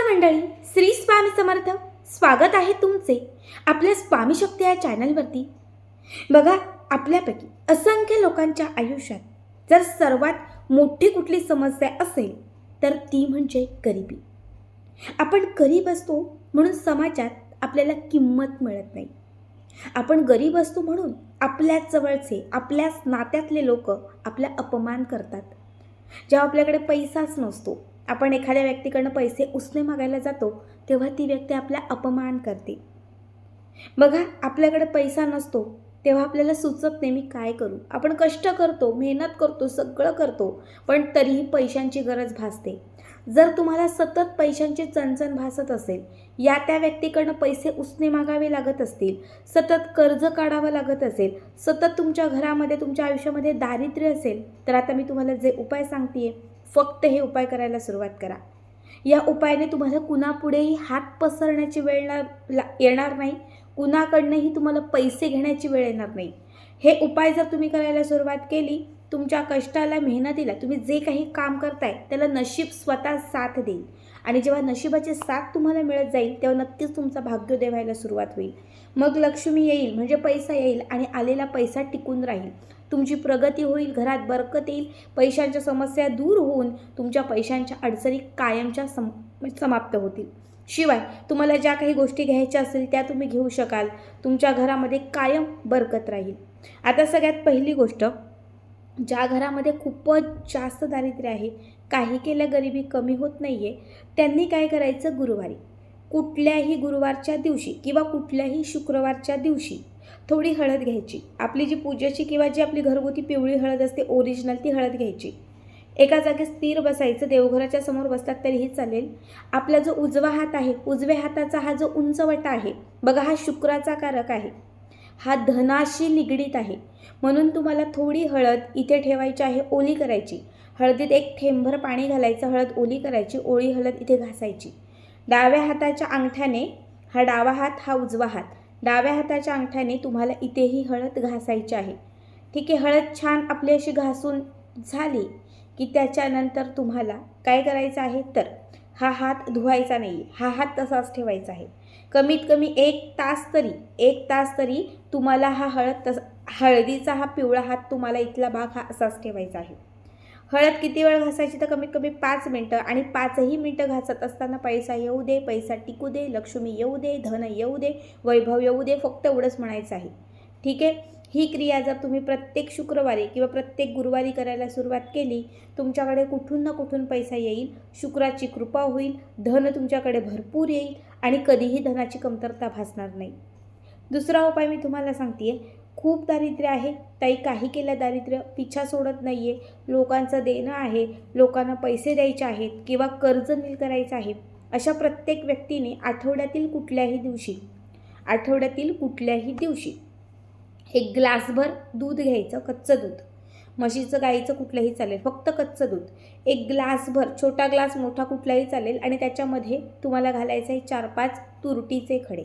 नमस्कार मंडळी श्री स्वामी समर्थ. स्वागत आहे तुमचे आपल्या स्वामी शक्ती या चॅनलवरती. बघा आपल्यापैकी असंख्य लोकांच्या आयुष्यात जर सर्वात मोठी कुठली समस्या असेल तर ती म्हणजे गरिबी. आपण गरीब असतो म्हणून समाजात आपल्याला किंमत मिळत नाही. आपण गरीब असतो म्हणून आपल्याच जवळचे आपल्याच नात्यातले लोक आपला अपमान करतात. जेव्हा आपल्याकडे पैसाच नसतो आपण एखाद्या व्यक्तीकडनं पैसे उसने मागायला जातो तेव्हा ती व्यक्ती आपला अपमान करते. बघा आपल्याकडे पैसा नसतो तेव्हा आपल्याला सुचत नाही मी काय करू? आपण कष्ट करतो मेहनत करतो सगळं करतो पण तरीही पैशांची गरज भासते. जर तुम्हाला सतत पैशांची चणचण भासत असेल या त्या व्यक्तीकडनं पैसे उसने मागावे लागत असतील सतत कर्ज काढावं लागत असेल सतत तुमच्या घरामध्ये तुमच्या आयुष्यामध्ये दारिद्र्य असेल तर आता मी तुम्हाला जे उपाय सांगते फक्त हे उपाय करायला सुरुवात करा. या उपायाने तुम्हाला कुणापुढेही हात पसरण्याची वेळ ना ला येणार नाही. कुणाकडनंही तुम्हाला पैसे घेण्याची वेळ येणार नाही. हे उपाय जर तुम्ही करायला सुरुवात केली तुमच्या कष्टाला मेहनतीला तुम्ही जे काही काम करताय त्याला नशीब स्वतः साथ देईल. आणि जेव्हा नशिबाचे साथ तुम्हाला मिळत जाईल तेव्हा नक्कीच तुमचा भाग्योदय व्हायला सुरुवात होईल. मग लक्ष्मी येईल म्हणजे पैसा येईल आणि आलेला पैसा टिकून राहील. तुमची प्रगती होईल घरात बरकत येईल पैशांच्या समस्या दूर होऊन तुमच्या पैशांच्या अडचणी कायमच्या सम म्हणजे समाप्त होतील. शिवाय तुम्हाला ज्या काही गोष्टी घ्यायच्या असतील त्या तुम्ही घेऊ शकाल. तुमच्या घरामध्ये कायम बरकत राहील. आता सगळ्यात पहिली गोष्ट ज्या घरामध्ये खूपच जास्त दारिद्र्य आहे काही केल्या गरिबी कमी होत नाही आहे त्यांनी काय करायचं? गुरुवारी. कुठल्याही गुरुवारच्या दिवशी किंवा कुठल्याही शुक्रवारच्या दिवशी थोडी हळद घ्यायची. आपली जी पूजेची किंवा जी आपली घरगुती पिवळी हळद असते ओरिजिनल ती हळद घ्यायची. एका जागी स्थिर बसायचं देवघराच्या समोर बसलात तरीही चालेल. आपला जो उजवा हात आहे उजव्या हाताचा हा जो उंचवटा आहे बघा हा शुक्राचा कारक आहे. हा धनाशी निगडीत आहे. म्हणून तुम्हाला थोडी हळद इथे ठेवायची आहे ओली करायची. हळदीत एक थेंभर पाणी घालायचं हळद ओली करायची ओळी हळद इथे घासायची. डाव्या हाताच्या अंगठ्याने हा डावा हात हा उजवा हात. डाव्या हाताच्या अंगठ्याने तुम्हाला इथेही हळद घासायची आहे. ठीक आहे हळद छान आपली अशी घासून झाली की त्याच्यानंतर तुम्हाला काय करायचं आहे? तर हा हात धुवायचा नाही हा हात तसाच ठेवायचा आहे. कमीत कमी एक तास तरी एक तास तरी तुम्हाला हा हळद तसा हळदीचा हा पिवळा हात तुम्हाला इथला भाग हा असाच ठेवायचा आहे. हळद किती वेळ घासायची तर कमीत कमी पाच मिनटं आणि पाचही मिनटं घासत असताना पैसा येऊ दे पैसा टिकू दे लक्ष्मी येऊ दे धन येऊ दे वैभव येऊ दे फक्त एवढंच म्हणायचं आहे. ठीक आहे? ही क्रिया जर तुम्ही प्रत्येक शुक्रवारी किंवा प्रत्येक गुरुवारी करायला सुरुवात केली तुमच्याकडे कुठून ना कुठून पैसा येईल शुक्राची कृपा होईल धन तुमच्याकडे भरपूर येईल आणि कधीही धनाची कमतरता भासणार नाही. दुसरा उपाय मी तुम्हाला सांगते खूप दारिद्र्य आहे. ताई काही केल्या दारिद्र्य पिछा सोडत नाही आहे लोकांचं देणं आहे. लोकांना पैसे द्यायचे आहेत किंवा कर्ज नील करायचं आहे. अशा प्रत्येक व्यक्तीने आठवड्यातील कुठल्याही दिवशी आठवड्यातील कुठल्याही दिवशी एक ग्लासभर दूध घ्यायचं कच्चं दूध. म्हशीचं गाईचं कुठलंही चालेल. फक्त कच्चं दूध. एक ग्लासभर छोटा ग्लास मोठा कुठलाही चालेल आणि त्याच्यामध्ये तुम्हाला घालायचं आहे चार पाच तुरटीचे खडे.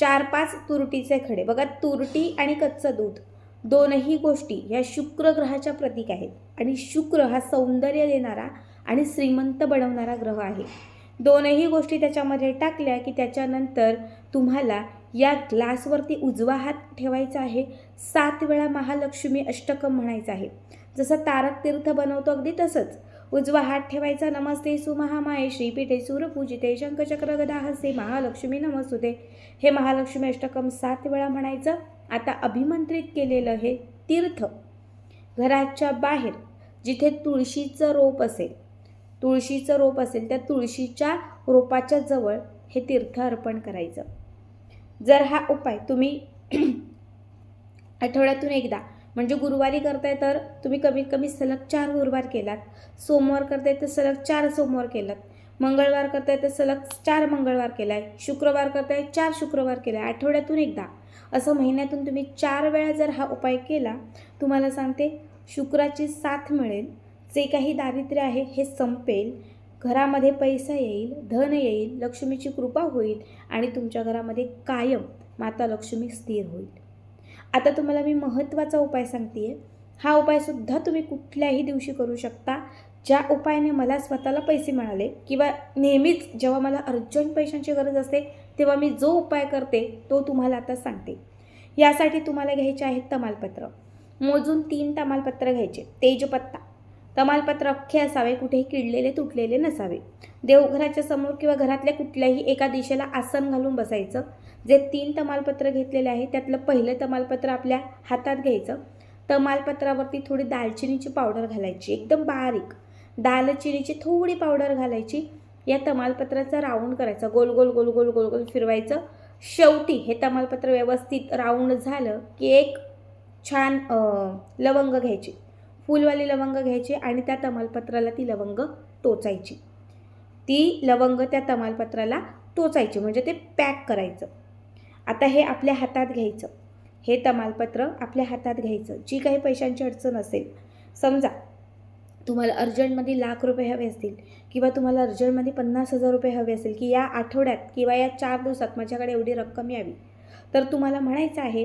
चार पाच तुरटीचे खडे. बघा तुरटी आणि कच्चं दूध दोनही गोष्टी ह्या शुक्र ग्रहाच्या प्रतीक आहेत. आणि शुक्र हा सौंदर्य देणारा आणि श्रीमंत बनवणारा ग्रह आहे. दोनही गोष्टी त्याच्यामध्ये टाकल्या की त्याच्यानंतर तुम्हाला या ग्लासवरती उजवा हात ठेवायचा आहे. सात वेळा महालक्ष्मी अष्टकम म्हणायचं आहे. जसं तारक तीर्थ बनवतो अगदी तसंच. उजवा हात ठेवायचा. नमस्ते सुमहामाये. श्रीपीठे सूरपूजिते. शंखचक्रगदाहसे महालक्ष्मी नमस्तुते. हे महालक्ष्मी अष्टकम सात वेळा म्हणायचं. आता अभिमंत्रित केलेलं हे तीर्थ. घराच्या बाहेर जिथे तुळशीचं रोप असेल तुळशीचं रोप असेल त्या तुळशीच्या रोपाच्या जवळ हे तीर्थ अर्पण करायचं. जर हा उपाय तुम्ही आठवड्यातून एकदा म्हणजे गुरुवारी करताय तर तुम्ही कमीत कमी सलग चार गुरुवार केलात. सोमवार करताय तर सलग चार सोमवार केलात. मंगळवार करताय तर सलग चार मंगळवार केलाय. शुक्रवार करताय चार शुक्रवार केलाय. आठवड्यातून एकदा. असं महिन्यातून तुम्ही चार वेळा जर हा उपाय केला तुम्हाला सांगते शुक्राची साथ मिळेल. जे काही दारिद्र्य आहे हे संपेल. घरामध्ये पैसा येईल धन येईल लक्ष्मीची कृपा होईल आणि तुमच्या घरामध्ये कायम माता लक्ष्मी स्थिर होईल. आता तुम्हाला मी महत्त्वाचा उपाय सांगते हा उपायसुद्धा तुम्ही कुठल्याही दिवशी करू शकता. ज्या उपायाने मला स्वतःला पैसे मिळाले किंवा नेहमीच जेव्हा मला अर्जंट पैशांची गरज असते तेव्हा मी जो उपाय करते तो तुम्हाला आता सांगते. यासाठी तुम्हाला घ्यायचे आहेत तमालपत्र. मोजून तीन तमालपत्र घ्यायचे. तेजपत्ता. तमालपत्र अख्खे असावे कुठेही किडलेले तुटलेले नसावे. देवघराच्या समोर किंवा घरातल्या कुठल्याही एका दिशेला आसन घालून बसायचं. जे तीन तमालपत्र घेतलेले आहे त्यातलं पहिलं तमालपत्र आपल्या हातात घ्यायचं. तमालपत्रावरती थोडी दालचिनीची पावडर घालायची एकदम बारीक. दालचिनीची थोडी पावडर घालायची. या तमालपत्राचा राऊंड करायचा. गोल गोल गोल गोल गोल गोल फिरवायचं. शेवटी हे तमालपत्र व्यवस्थित राऊंड झालं की एक छान लवंग घ्यायची. फुलवाली लवंग घ्यायची आणि त्या तमालपत्राला ती लवंग टोचायची. ती लवंग त्या तमालपत्राला टोचायची म्हणजे ते पॅक करायचं. आता हे आपल्या हातात घ्यायचं. हे तमालपत्र आपल्या हातात घ्यायचं. जी काही पैशांची अडचण असेल समजा तुम्हाला अर्जंटमध्ये लाख रुपये हवे असतील किंवा तुम्हाला अर्जंटमध्ये पन्नास हजार रुपये हवे असेल की या आठवड्यात किंवा या चार दिवसात माझ्याकडे एवढी रक्कम यावी. तर तुम्हाला म्हणायचं आहे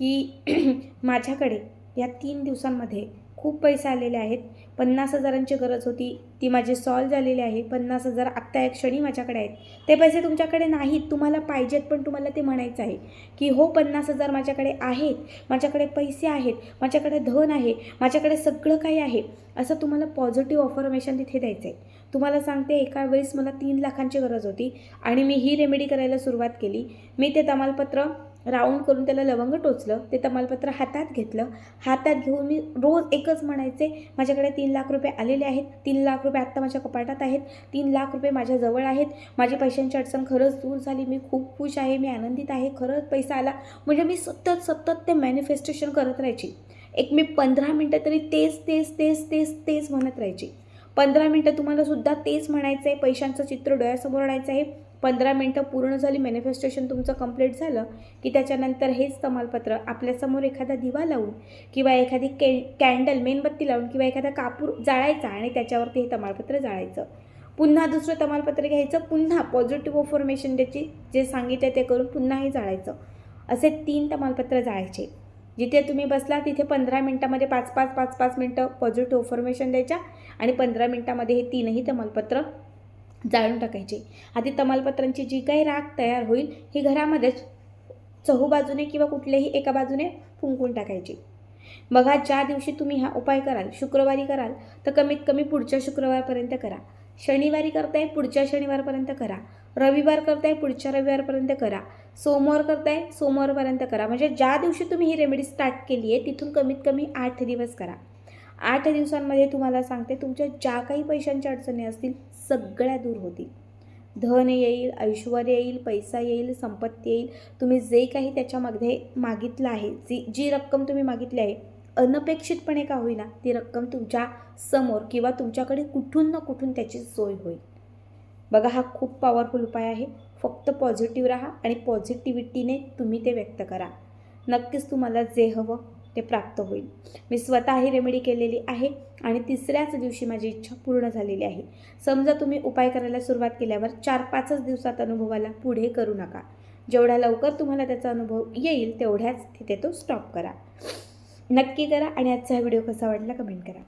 की माझ्याकडे या तीन दिवसांमध्ये खूप पैसे आलेले आहेत. पन्नास हजारांची गरज होती. ती माझी सॉल्व झालेली आहे. पन्नास हजार आत्ता एक क्षणी माझ्याकडे आहेत. ते पैसे तुमच्याकडे नाहीत. तुम्हाला पाहिजेत पण तुम्हाला ते म्हणायचं आहे. की हो पन्नास हजार माझ्याकडे आहेत. माझ्याकडे पैसे आहेत. माझ्याकडे धन आहे. माझ्याकडे सगळं काही आहे. असं तुम्हाला पॉझिटिव्ह ऑफर्मेशन तिथे द्यायचं आहे तुम्हाला सांगते एका वेळेस मला तीन लाखांची गरज होती आणि मी ही रेमेडी करायला सुरुवात केली. मी ते तमालपत्र राऊंड करून त्याला लवंग टोचलं. ते तमालपत्र हातात घेतलं. हातात घेऊन मी रोज एकच म्हणायचे माझ्याकडे तीन लाख रुपये आलेले आहेत. तीन लाख रुपये आत्ता माझ्या कपाटात आहेत. तीन लाख रुपये माझ्याजवळ आहेत. माझी पैशांची अडचण खरंच दूर झाली. मी खूप खुश आहे. मी आनंदित आहे. खरंच पैसा आला. म्हणजे मी सतत सतत ते मॅनिफेस्टेशन करत राहायची. एक मी पंधरा मिनटं तरी तेच तेच तेच तेच तेच म्हणत राहायची. पंधरा मिनटं तुम्हाला सुद्धा तेच म्हणायचं आहे पैशांचं चित्र डोळ्यासमोर आणायचं आहे पंधरा मिनटं पूर्ण झाली मॅनिफेस्टेशन तुमचं कंप्लीट झालं की त्याच्यानंतर हेच तमालपत्र. आपल्यासमोर एखादा दिवा लावून किंवा एखादी के कॅन्डल मेणबत्ती लावून किंवा एखादा कापूर जाळायचा आणि त्याच्यावरती हे तमालपत्र जाळायचं. पुन्हा दुसरं तमालपत्र घ्यायचं पुन्हा पॉझिटिव्ह इन्फॉर्मेशन त्याची जे सांगितलं ते करून पुन्हा हे जाळायचं. असे तीन तमालपत्र जाळायचे. जिथे तुम्ही बसला तिथे पंधरा मिनटामध्ये पाच पाच पाच पाच मिनटं पॉझिटिव्ह इन्फॉर्मेशन द्यायच्या आणि पंधरा मिनटामध्ये हे तीनही तमालपत्र जाळून टाकायचे. आधी तमालपत्रांची जी काही राख तयार होईल ही घरामध्येच चहूबाजूने किंवा कुठल्याही एका बाजूने फुंकून टाकायची. बघा ज्या दिवशी तुम्ही हा उपाय कराल शुक्रवारी कराल तर कमीत कमी पुढच्या शुक्रवारपर्यंत करा. शनिवारी करताय पुढच्या शनिवारपर्यंत करा. रविवार करताय पुढच्या रविवारपर्यंत करा. सोमवार करताय सोमवारपर्यंत करा. म्हणजे ज्या दिवशी तुम्ही ही रेमेडी स्टार्ट केली आहे तिथून कमीत कमी आठ दिवस करा. आठ दिवसांमध्ये तुम्हाला सांगते तुमच्या ज्या काही पैशांच्या अडचणी असतील सगळ्या दूर होतील. धन येईल ऐश्वर येईल पैसा येईल संपत्ती येईल. तुम्ही जे काही त्याच्यामध्ये मागितलं आहे जी जी रक्कम तुम्ही मागितली आहे अनपेक्षितपणे का होईना ती रक्कम तुमच्यासमोर किंवा तुमच्याकडे कुठून ना कुठून त्याची सोय होईल. बघा हा खूप पॉवरफुल उपाय आहे. फक्त पॉझिटिव्ह राहा आणि पॉझिटिव्हिटीने तुम्ही ते व्यक्त करा. नक्कीच तुम्हाला जे हवं ते प्राप्त होईल. मी स्वतः ही रेमेडी केलेली आहे आणि तिसऱ्याच दिवशी माझी इच्छा पूर्ण झालेली आहे. समजा तुम्ही उपाय करायला सुरुवात केल्यावर चार पाचच दिवसात अनुभवाला पुढे करू नका. जेवढ्या लवकर तुम्हाला त्याचा अनुभव येईल तेवढ्याच तिथे तो स्टॉप करा. नक्की करा आणि आजचा हा व्हिडिओ कसा वाटला कमेंट करा.